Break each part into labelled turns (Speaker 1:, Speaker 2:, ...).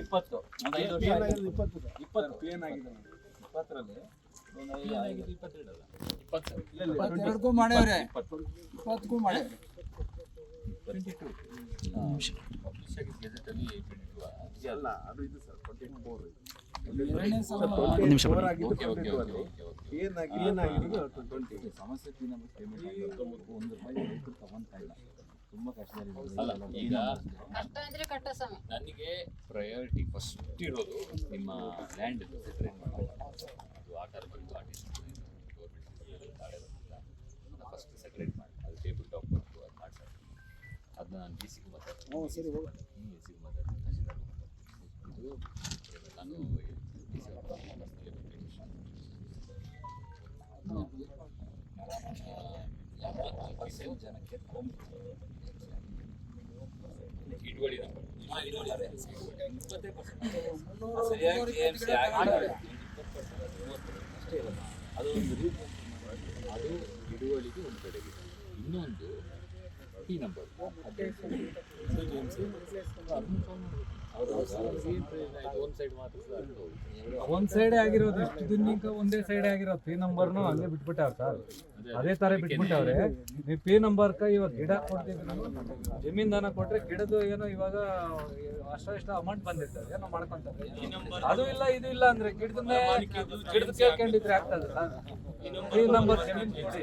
Speaker 1: ಇಪ್ಪತ್ತು. ಇಪ್ಪತ್ತರಲ್ಲಿ
Speaker 2: ಇಪ್ಪತ್ತೆರಡಕ್ಕೂ ಮಾಡವ್ರೆ ಇಪ್ಪತ್ತಕ್ಕೂ
Speaker 3: ನಿಮಿಷ
Speaker 1: ಟ್ವೆಂಟಿ ಸಮಸ್ಯೆ ಒಂದು ರೂಪಾಯಿ ತಗೊಂತ ಇಲ್ಲ. ತುಂಬಾ
Speaker 4: ಕಷ್ಟ ಈಗ
Speaker 5: ಕಷ್ಟ ಅಂದ್ರೆ ಕಷ್ಟ ಸಮಯ
Speaker 4: ನನಗೆ ಪ್ರಯಾರಿಟಿ ಫಸ್ಟ್ ಇರೋದು ನಿಮ್ಮ ಲ್ಯಾಂಡ್ ಅದು ಆರ್ಟಿಸ್ಟ್ ಗೌರ್ಮೆಂಟ್ ಫಸ್ಟ್ ಸೆಪರೇಟ್ ಮಾಡಿ ಅದು ಟೇಬಲ್ ಟಾಪ್ ವರ್ಕು ಅದು ಮಾಡ್ತಾರೆ ಅದನ್ನ ನಾನು ಡಿ ಸಿಗೂ ಮಾತಾಡ್ತೀನಿ ಎ ಸಿಗೂ ಮಾತಾಡ್ತೀನಿ ತಹಶೀಲ್ದಾರ್ಗೂ ಮಾತಾಡ್ತೀನಿ ಇದು ನಾನು ಡಿ ಸಿ
Speaker 1: ಜನಕ್ಕೆ
Speaker 4: ಇಡುವಳಿ
Speaker 1: ಸರಿಯಾಗಿ ಆಗಿ
Speaker 4: ಅದು ಒಂದು ಅದು ಹಿಡುವಳಿಗೆ ಒಂದು ಕಡೆಗೆ. ಇನ್ನೊಂದು ಈ ನಂಬರ್ ಸೈಡ್ ಮಾತ್ರ ಸಾಕು.
Speaker 6: ಒಂದ್ ಸೈಡ್ ಆಗಿರೋದು ಇಷ್ಟು ದಿನಕ್ಕೆ ಒಂದೇ ಸೈಡ್ ಆಗಿರೋದು ಪಿ ನಂಬರ್ನು ಹಂಗೆ ಬಿಟ್ಬಿಟ್ಟಾರ ಸರ್ ಅದೇ ತರ ಬಿಟ್ಬಿಟ್ಟವ್ರೆ ನೀವು ಪಿ ನಂಬರ್ಕ ಇವಾಗ ಗಿಡ ಕೊಡ್ತೀವಿ ಜಮೀನ್ದಾನ ಕೊಟ್ರೆ ಗಿಡದು ಏನೋ ಇವಾಗ ಅಷ್ಟ ಇಷ್ಟ ಅಮೌಂಟ್ ಬಂದಿರ್ತದೆ ಏನೋ ಮಾಡ್ಕೊಂತಾರೆ ಅದು ಇಲ್ಲ ಇದು ಇಲ್ಲ ಅಂದ್ರೆ ಗಿಡದನ್ನೇ ಗಿಡದ ಕೇಳ್ಕೊಂಡಿದ್ರೆ ಆಗ್ತದೆ ಪಿ ನಂಬರ್ ಜಮೀನ್ ಕೊಡಿ.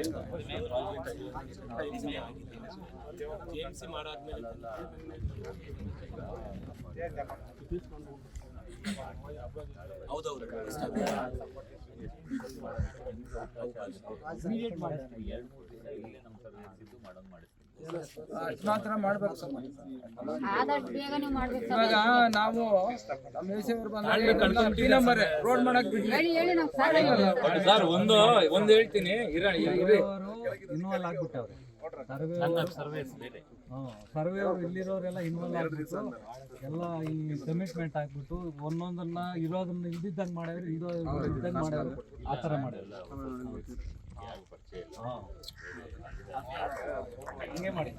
Speaker 4: ಎರಡು ಮೂರು ದಿವಸ ಇಲ್ಲೇ ನಮ್ಮ ಸರ್ವಿಸ್ ಮಾಡೋದು ಮಾಡಿಸ್ತೀನಿ
Speaker 2: ಅಷ್ಟು ಮಾತ್ರ ಮಾಡ್ಬೇಕು ಸರ್
Speaker 5: ಆದಷ್ಟು ಬೇಗ ನೀವು ಮಾಡ್ಬೇಕು
Speaker 2: ಇವಾಗ ನಾವು ನಮ್ಮ ಮೇಸೇವರು ಬಂದಾಗ ಪಿ ನಂಬರ್ ರೋಡ್ ಮಾಡಕ್
Speaker 1: ಸರ್ ಒಂದು ಒಂದು ಹೇಳ್ತೀನಿ. ಇರ ಇರಿ.
Speaker 6: ಇನ್ವಾಲ್ವ್ ಆಗ್ಬಿಟ್ಟವ್ರೆ. ಸರ್ವೆ ಸರ್ವೆ ಅವ್ರು ಇಲ್ಲಿರೋರೆಲ್ಲ ಇನ್ವಾಲ್ವ್ ಆಗ್ಬಿಟ್ಟು ಎಲ್ಲ ಈ ಕಮಿಟ್ಮೆಂಟ್ ಆಗ್ಬಿಟ್ಟು ಒಂದೊಂದನ್ನ ಇರೋದನ್ನ ಇಲ್ದಿದ್ದಂಗೆ ಮಾಡಿದ್ರೆ ಇರೋ ಇದ್ದಂಗೆ ಮಾಡಿದ್ರು ಆ ಥರ ಹಾ. ಹಂಗೆ ಮಾಡಿ.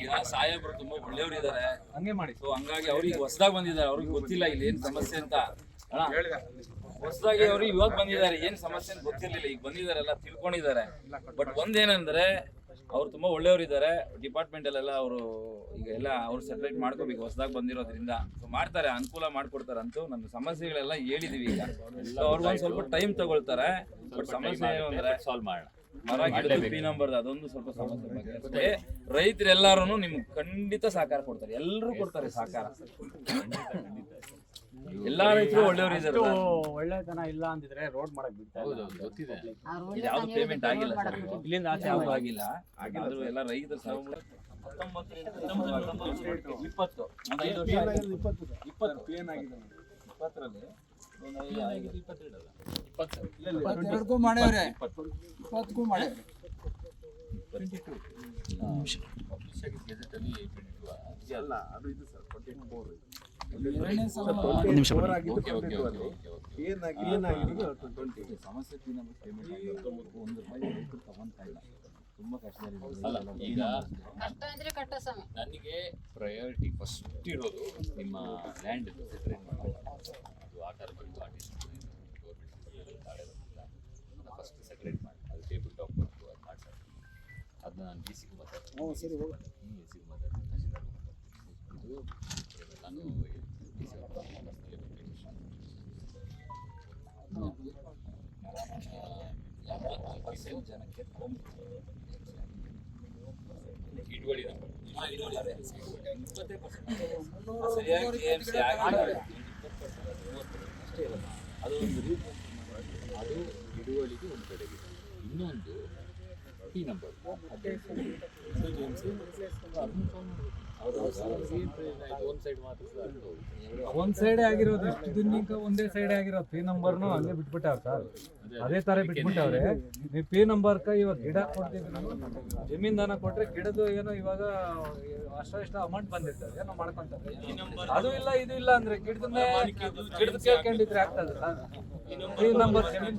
Speaker 1: ಈಗ ಸಾಹೇಬ್ರು ತುಂಬಾ ಒಳ್ಳೆಯವರು ಇದಾರೆ
Speaker 6: ಹಂಗೆ ಮಾಡಿ.
Speaker 1: ಸೊ ಹಂಗಾಗಿ ಅವ್ರಿಗೆ ಹೊಸದಾಗಿ ಬಂದಿದ್ದಾರೆ. ಅವ್ರಿಗೆ ಗೊತ್ತಿಲ್ಲ ಇಲ್ಲಿ ಏನ್ ಸಮಸ್ಯೆ ಅಂತ. ಹೊಸದಾಗಿ ಅವ್ರು ಇವಾಗ ಬಂದಿದ್ದಾರೆ. ಏನ್ ಸಮಸ್ಯೆ ಅಂತ ಗೊತ್ತಿರ್ಲಿಲ್ಲ. ಈಗ ಬಂದಿದ್ದಾರೆ ಎಲ್ಲ ತಿಳ್ಕೊಂಡಿದ್ದಾರೆ. ಬಟ್ ಒಂದೇನಂದ್ರೆ ಅವ್ರು ತುಂಬಾ ಒಳ್ಳೆಯವರು ಇದ್ದಾರೆ ಡಿಪಾರ್ಟ್ಮೆಂಟ್ ಅಲ್ಲೆಲ್ಲ ಅವರು ಈಗ ಎಲ್ಲ ಅವ್ರು ಸೆಪರೇಟ್ ಮಾಡ್ಕೋಬೇಕು ಹೊಸದಾಗಿ ಬಂದಿರೋದ್ರಿಂದ ಮಾಡ್ತಾರೆ ಅನುಕೂಲ ಮಾಡ್ಕೊಡ್ತಾರೆ ಅಂತೂ ನನ್ನ ಸಮಸ್ಯೆಗಳೆಲ್ಲ ಹೇಳಿದೀವಿ ಈಗ. ಸೊ ಅವ್ರಿಗೊಂದು ಸ್ವಲ್ಪ ಟೈಮ್ ತಗೊಳ್ತಾರೆ ಬಟ್ ಸಮಸ್ಯೆ ಏನು ಅಂದ್ರೆ
Speaker 4: ಸಾಲ್ವ್ ಮಾಡೋಣ.
Speaker 1: ಮರ ಗಿಡದ ಪಿ ನಂಬರ್ ಅದೊಂದು ಸ್ವಲ್ಪ ಸಮಸ್ಯೆ ರೈತರೆಲ್ಲಾರು ನಿಮ್ಗೆ ಖಂಡಿತ ಸಹಕಾರ ಕೊಡ್ತಾರೆ. ಎಲ್ಲರೂ ಕೊಡ್ತಾರೆ ಸಹಕಾರ. ಎಲ್ಲಾ ರೈತರು ಒಳ್ಳೆಯವರು ಇದ್ದಾರೆ.
Speaker 6: ಒಳ್ಳೆತನ ಇಲ್ಲ ಅಂದಿದ್ರೆ ರೋಡ್ ಮಾಡಕ್ ಬಿಡ್ತಾ
Speaker 4: ಹೌದು ಹೌದು ಗೊತ್ತಿದೆ.
Speaker 1: ಇದು ಯಾವ್ದು ಪೇಮೆಂಟ್ ಆಗಿಲ್ಲ ಸರ್. ಇಲ್ಲಿಂದ ಆಚೆ ಯಾವ್ದು ಆಗಿಲ್ಲ. ಆದ್ರೂ ಎಲ್ಲ ರೈತರು ಸಹ ಇಪ್ಪತ್ತು. ಒಂದು ಐದು ವರ್ಷ ಆಯ್ತು. ಇಪ್ಪತ್ತು. ಇಪ್ಪತ್ತರಲ್ಲಿ ಒಂದು ಐದು ಐದು ಇಪ್ಪತ್ತೆರಡಲ್ಲ ಇಪ್ಪತ್ತು
Speaker 2: ಇಪ್ಪತ್ತೆರಡಕ್ಕೂ ಮಾಡವ್ರೆ
Speaker 1: ಇಪ್ಪತ್ತು.
Speaker 2: ಇಪ್ಪತ್ತಕ್ಕೂ
Speaker 4: ಗೆಜೆಟ್ ಅಲ್ಲಿ
Speaker 1: ಅಲ್ಲ ಅದು ಇದು ಸರ್
Speaker 3: ನಿಮಿಷ
Speaker 4: ಈಗ ನನಗೆ ಪ್ರಯಾರಿಟಿ ಫಸ್ಟ್ ಇರೋದು ನಿಮ್ಮ ಲ್ಯಾಂಡ್ ಅದು ಬಂದು ಆರ್ಟಿಸ್ಟ್ ಗೌರ್ಮೆಂಟ್ ಫಸ್ಟ್ ಸೆಪರೇಟ್ ಮಾಡಿ. ಅದು ಟೇಬಲ್ ಟಾಪ್ ವರ್ಕು ಅದು ಮಾಡ್ತಾರೆ ಅದನ್ನ ನಾನು ಡಿ ಸಿಗೂ ಮಾತಾಡ್ತೀನಿ. ಎ ಸಿಗೂ ಮಾತಾಡ್ತೀನಿ. ಇದು ನಾನು ಸಿ
Speaker 1: ಪರ್ಸೆಂಟ್ ಜನಕ್ಕೆ
Speaker 4: ಇಡುವಳಿ
Speaker 1: ಸರಿಯಾಗಿ KMC ಆಗಿಲ್ಲ. ಅಷ್ಟೇ ಇರೋದು.
Speaker 4: ಅದು ಒಂದು ರೀತಿ ಅದು ಹಿಡುವಳಿಗೆ ಒಂದು ಕಡೆಗೆ ಇನ್ನೊಂದು ಈ ನಂಬರ್ ಒಂದು ಸೈಡ್ ಮಾತ್ರ ಸಾಕು.
Speaker 6: ಒಂದ್ ಸೈಡ್ ಆಗಿರೋದು ಎಷ್ಟು ದಿನಕ್ಕೆ ಒಂದೇ ಸೈಡ್ ಆಗಿರೋದು. ಪಿ ನಂಬರ್ನು ಹಂಗೆ ಬಿಟ್ಬಿಟ್ಟಾರ ಸರ್ ಅದೇ ತರ ಬಿಟ್ಬಿಟ್ಟವ್ರೆ. ನೀವು ಪಿ ನಂಬರ್ಕ ಇವಾಗ ಗಿಡ ಕೊಡ್ತಿದ್ರು ಜಮೀನ್ ದಾನ ಕೊಟ್ರೆ ಗಿಡದ ಏನೋ ಇವಾಗ ಅಷ್ಟ ಇಷ್ಟ ಅಮೌಂಟ್ ಬಂದಿರ್ತದೆ. ಏನೋ ಮಾಡ್ಕೊಂತಾರೆ. ಅದು ಇಲ್ಲ, ಇದು ಇಲ್ಲ ಅಂದ್ರೆ ಗಿಡದ ಗಿಡದ ಕೇಳ್ಕೊಂಡಿದ್ರೆ ಆಗ್ತದ ಪಿ ನಂಬರ್ ಜಮೀನ್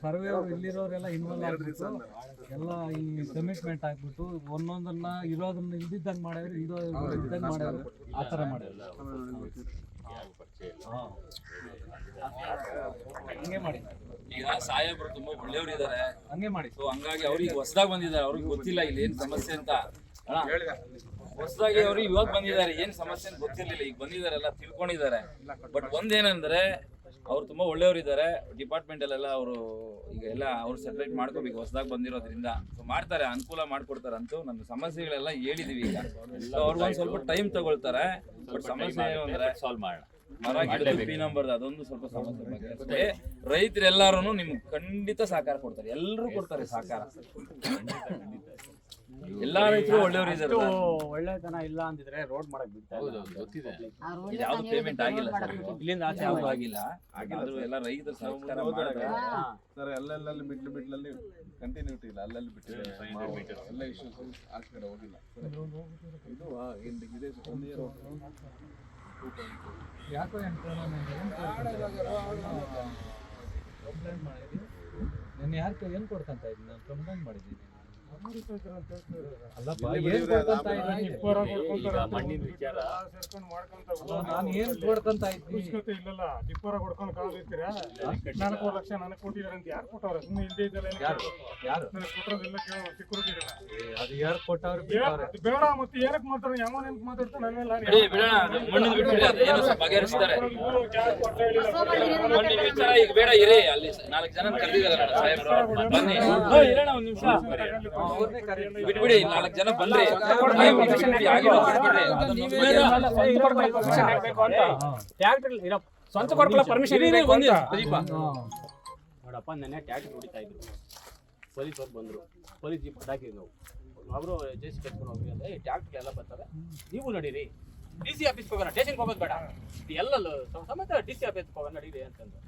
Speaker 6: ಸರ್ವೆ ಅವ್ರು ಇಲ್ಲಿರೋರೆಲ್ಲ ಇನ್ವಾಲ್ವ್ ಆಗ್ಬಿಟ್ಟು ಎಲ್ಲ ಈ ಕಮಿಟ್ಮೆಂಟ್ ಆಗ್ಬಿಟ್ಟು ಒಂದೊಂದನ್ನ ಇರೋದನ್ನ ಇಲ್ದಿದ್ದಂಗೆ ಮಾಡ್ಯಾವ್ರು ಇರೋ ಇದ್ದಂಗೆ ಮಾಡ್ಯಾವ್ರು. ಆ ಥರ
Speaker 4: ಮಾಡ್ಯಾರ ಪರಿಚಯ ಇಲ್ಲ
Speaker 6: ಹಾಂ. ಹಂಗೆ ಮಾಡಿ.
Speaker 1: ಈಗ ಸಾಹೇಬ್ರು ತುಂಬಾ ಒಳ್ಳೆಯವ್ರು ಇದ್ದಾರೆ
Speaker 6: ಹಂಗೆ ಮಾಡಿ.
Speaker 1: ಸೊ ಹಂಗಾಗಿ ಅವ್ರಿಗೆ ಹೊಸದಾಗಿ ಬಂದಿದ್ದಾರೆ. ಅವ್ರಿಗೆ ಗೊತ್ತಿಲ್ಲ ಇಲ್ಲಿ ಏನು ಸಮಸ್ಯೆ ಅಂತ. ಹೊಸದಾಗಿ ಅವ್ರಿಗೆ ಇವಾಗ ಬಂದಿದ್ದಾರೆ. ಏನ್ ಸಮಸ್ಯೆ ಅಂತ ಗೊತ್ತಿರ್ಲಿಲ್ಲ. ಈಗ ಬಂದಿದ್ದಾರೆಲ್ಲ ತಿಳ್ಕೊಂಡಿದ್ದಾರೆ. ಬಟ್ ಒಂದೇನಂದ್ರೆ ಅವ್ರು ತುಂಬಾ ಒಳ್ಳೆಯವರು ಇದ್ದಾರೆ. ಡಿಪಾರ್ಟ್ಮೆಂಟ್ ಅಲ್ಲೆಲ್ಲ ಅವರು ಈಗ ಎಲ್ಲ ಅವ್ರು ಸೆಪರೇಟ್ ಮಾಡ್ಕೋಬೇಕು ಹೊಸದಾಗಿ ಬಂದಿರೋದ್ರಿಂದ. ಸೊ ಮಾಡ್ತಾರೆ ಅನುಕೂಲ ಮಾಡ್ಕೊಡ್ತಾರೆ ಅಂತೂ ನನ್ನ ಸಮಸ್ಯೆಗಳೆಲ್ಲ ಹೇಳಿದೀವಿ ಈಗ. ಅವ್ರಿಗೊಂದು ಸ್ವಲ್ಪ ಟೈಮ್ ತಗೊಳ್ತಾರೆ. ಬಟ್ ಸಮಸ್ಯೆ ಅಂದ್ರೆ
Speaker 4: ಸಾಲ್ವ್ ಮಾಡೋಣ
Speaker 1: ಮರ ಗಿಡದ ಪಿ ನಂಬರ್ ಅದೊಂದು ಸ್ವಲ್ಪ ಸಮಸ್ಯೆ ರೈತರೆಲ್ಲಾರು ನಿಮ್ಗೆ ಖಂಡಿತ ಸಹಕಾರ ಕೊಡ್ತಾರೆ. ಎಲ್ಲರೂ ಕೊಡ್ತಾರೆ ಸಹಕಾರ. ಎಲ್ಲಾ ರೈತರು ಒಳ್ಳೆಯವರು ಇದ್ದಾರೆ
Speaker 3: ಒಳ್ಳೆತನ ಇಲ್ಲ ಅಂದಿದ್ರೆ ರೋಡ್ ಮಾಡಕ್ ಬಿಡ್ತಾ
Speaker 4: ಹೌದು ಹೌದು ಗೊತ್ತಿದೆ.
Speaker 1: ಇದು ಯಾವ್ದು ಪೇಮೆಂಟ್ ಆಗಿಲ್ಲ
Speaker 5: ಸರ್
Speaker 3: ಇಲ್ಲಿಂದ ಆಚೆ
Speaker 1: ಯಾವ್ದು ಆಗಿಲ್ಲ. ಆದ್ರೂ ಎಲ್ಲ ರೈತರು ಸಹಕಾರ ಮಾಡಿದ್ರೆ.
Speaker 7: ಸರ್ ಅಲ್ಲಲ್ಲಿ ಮಿಡ್ಲ್ ಮಿಡ್ಲಲ್ಲಿ ಕಂಟಿನ್ಯೂಟಿ ಇಲ್ಲ. ಅಲ್ಲಲ್ಲಿ ಬಿಟ್ಟಿದ್ದಾರೆ ಮಾವು, ಎಲ್ಲ ಇಶ್ಯೂಸ್ ಆ ಕಡೆ ಹೋಗಿಲ್ಲ. ಇದು ಇಲ್ಲಿ ಇದೆ
Speaker 6: ಯಾಕೋ ಕಂಪ್ಲೇಂಟ್ ಮಾಡಿದ್ವಿ ನಾನು ಯಾರು ಏನು ಕೊಡ್ಕಂತ ಇದ್ದೀನಿ? ನಾನು ಕಂಪ್ಲೇಂಟ್ ಮಾಡಿದ್ದೀನಿ.
Speaker 4: ಮಣ್ಣಿನ ವಿಚಾರ.
Speaker 6: ನಾನು ಏನ್ ಕೊಡ್ಕಂತ ಇದ್ದೀನಿ?
Speaker 8: ಇಲ್ಲಲ್ಲ ಡಿಪ್ಪರ ಕೊಡ್ಕೊಂಡು ಕಾಲಿರ್ತೀರಾ ನಾಲ್ಕು ಲಕ್ಷ ನನಗೆ ಕೊಟ್ಟಿದ್ದಾರೆ ಅಂತ ಯಾರು ಕೊಟ್ಟವ್ರೆ? ಸುಮ್ಮನೆ ಇಲ್ಲದೆ ಇದ್ದಲ್ಲ
Speaker 6: ಯಾರು? ಯಾರು?
Speaker 8: ನನಗೆ ಕೊಟ್ಟೋದೆಲ್ಲ ಕೇಳೋ ಸೆಕ್ಯೂರಿಟಿ
Speaker 6: ಏ, ಅದು ಯಾರು ಕೊಟ್ಟವ್ರು ಬಿಟ್ಟವ್ರೆ?
Speaker 8: ಬೇಡ ಮತ್ತೆ ಏನಕ್ಕೆ ಮಾಡ್ತಾರೆ ಯಾವ ನೆನ್ಪು ಮಾತಾಡ್ತಾರೆ ನನ್ನ
Speaker 1: ಸ್ವಲ್ಪ ಬಗೆಹರಿಸ್ತಾರೆ ಮಣ್ಣಿನ ವಿಚಾರ ಈಗ ಬೇಡ ಇರಿ ಅಲ್ಲಿ ನಾಲ್ಕು ಜನ ಕರೆದಿದ್ದಾರೆ ಸಾಹೇಬ್ರು ಬನ್ನಿ. ಒಂದ್ ನಿಮಿಷ. ಬಿಟ್ಬಿಡಿ ನಾಲ್ಕು ಜನ ಬಂದ್ರಿ.
Speaker 3: ಸ್ವಂತ ಕೊಡ್ಕೊಳ್ಳೋ ಪರ್ಮಿಷನ್. ನೋಡಪ್ಪ ನೆನ್ನೆ ಟ್ಯಾಕ್ಟ್ ಹೊಡಿತಾ ಇದ್ರು. ಪೊಲೀಸ್ ಅವ್ರು ಬಂದ್ರು. ಪೊಲೀಸ್ ಜೀಪ್ ಹಾಕಿದ್ವಿ ನಾವು. ಅವರು ಜೆ ಸಿ ಕಟ್ಕೊಂಡು ಹೋಗ್ರಿ ಅಂದ್ರೆ ಟ್ಯಾಕ್ಟ್ರಿ ಎಲ್ಲ ಬರ್ತಾರೆ. ನೀವು ನಡೀರಿ. ಡಿ ಸಿ ಆಫೀಸ್ಗೆ ಹೋಗೋಣ. ಸ್ಟೇಷನ್ಗೆ ಹೋಗೋದು ಬೇಡ. ಎಲ್ಲ ಸಮೇತ ಡಿ ಸಿ ಆಫೀಸ್ ಹೋಗೋಣ ನಡೀರಿ ಅಂತಂದು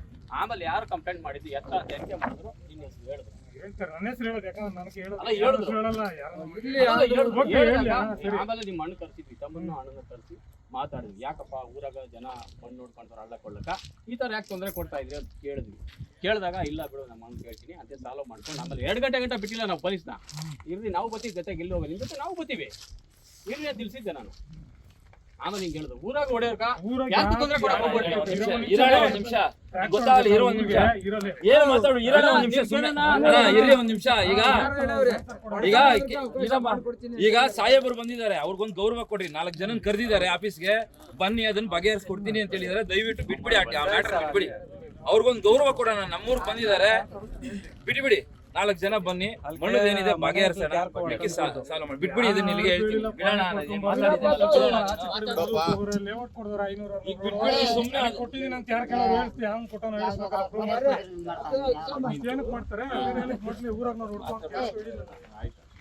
Speaker 3: ಆಮೇಲೆ ಯಾರು ಕಂಪ್ಲೇಂಟ್ ಮಾಡಿದ್ದು ಎತ್ತ ತನಿಖೆ ಮಾಡಿದ್ರು ನಿನ್ನ ಹೆಸರು ಹೇಳಿದ್ರು.
Speaker 8: ಹೇಳ್ತಾರೆ. ನನ್ನ ಹೆಸರು ಹೇಳೋದು ಯಾಕಂದ್ರೆ ನನಗೆ ಹೇಳೋದು
Speaker 3: ಅಲ್ಲ, ಹೇಳಿದ್ರು.
Speaker 8: ಹೆಸ್ರು ಹೇಳಲ್ಲ ಯಾರು
Speaker 2: ಇಲ್ಲಿ
Speaker 3: ಅಲ್ಲ, ಹೇಳ್-
Speaker 8: ಓಕೆ,
Speaker 3: ಹೇಳ್ದಾಗ
Speaker 8: ಹೇಳಿ, ಹಾ, ಸರಿ.
Speaker 3: ಆಮೇಲೆ ನಿಮ್ಮ ಅಣ್ಣ ಕರ್ಸಿದ್ವಿ ತಮ್ಮನ್ನು ಅಣ್ಣನ ಕರ್ಸಿ ಮಾತಾಡಿದ್ವಿ. ಯಾಕಪ್ಪ ಊರಾಗ ಜನ ಮಣ್ಣು ನೋಡ್ಕೊಂತಾರೆ ಹಳ್ಳ ಕೊಳ್ಳಕ ಈ ತರ ಯಾಕೆ ತೊಂದರೆ ಕೊಡ್ತಾ ಇದ್ರಿ ಅಂತ ಕೇಳಿದ್ವಿ. ಕೇಳಿದಾಗ ಇಲ್ಲ ಬಿಡು ನಮ್ಮ ಅಣ್ಣ ಕೇಳ್ತೀನಿ ಅಂತ ಸಾಲ್ವ್ ಮಾಡ್ಕೊಂಡು ಆಮೇಲೆ ಎರಡು ಗಂಟೆ ಗಂಟೆ ಬಿಟ್ಟಿಲ್ಲ ನಾವು ಪೊಲೀಸ್ನ. ಇರ್ಲಿ ನಾವು ಬತ್ತೀವಿ ಜೊತೆಗೆ ಇಲ್ಲಿ ಹೋಗಿ ನಿಮ್ಮ ಜೊತೆ ನಾವು ಬತ್ತೀವಿ ಇರ್ಲಿ ಅಂತ ತಿಳಿಸಿದ್ದೆ ನಾನು. ಊರಾಗ ಯಾಕೆ ತೊಂದರೆ
Speaker 1: ಒಂದ್
Speaker 3: ಹೋಗ್ಬೇಡಿ?
Speaker 1: ನಿಮಿಷ, ಇರೋಣ ಒಂದ್ ನಿಮಿಷ. ಗೊತ್ತಾಗಲಿ ಇರೋ ಒಂದ್ ನಿಮಿಷ. ಏನು ಮಾತಾಡು ಇರೋಣ ಒಂದ್ ನಿಮಿಷ ಸುಮ್ಮನೆ ಇರ್ರಿ ಒಂದ್ ನಿಮಿಷ. ಈಗ. ಈಗ ಸಾಹೇಬರು ಬಂದಿದ್ದಾರೆ. ಅವ್ರಿಗೊಂದು ಗೌರವ ಕೊಡ್ರಿ. ನಾಲ್ಕು ಜನ ಕರೆದಿದ್ದಾರೆ ಆಫೀಸ್ಗೆ. ಬನ್ನಿ ಅದನ್ನ ಬಗೆಹರಿಸ್ಕೊಡ್ತೀನಿ ಅಂತ ಹೇಳಿದಾರೆ ದಯವಿಟ್ಟು ಬಿಟ್ಬಿಡಿ ಆ ಮ್ಯಾಟರ್ ಬಿಟ್ಬಿಡಿ. ಅವ್ರಿಗೊಂದು ಗೌರವ ಕೊಡೋಣ. ನಮ್ಮೂರ್ ಬಂದಿದ್ದಾರೆ. ಬಿಟ್ಬಿಡಿ. ನಾಲ್ಕು ಜನ ಬನ್ನಿ. ಮಣ್ಣು ಏನಿದೆ ಬಗೆಹರಿಸೋಣ ಸಾಲ ಸಾಲ ಮಾಡಿ. ಬಿಟ್ಬಿಡಿ ಇದನ್ನ ಇಲ್ಲಿಗೆ ಹೇಳ್ತೀನಿ. ಬಿಡೋಣ ನಾನು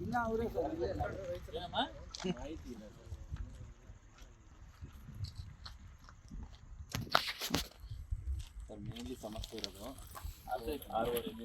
Speaker 2: ಇನ್ನ ಅವರೇ
Speaker 1: ಮೇನ್ಲಿ ಸಮಸ್ಯೆ ಇರೋದು ಆರುವರೆಯಿಂದ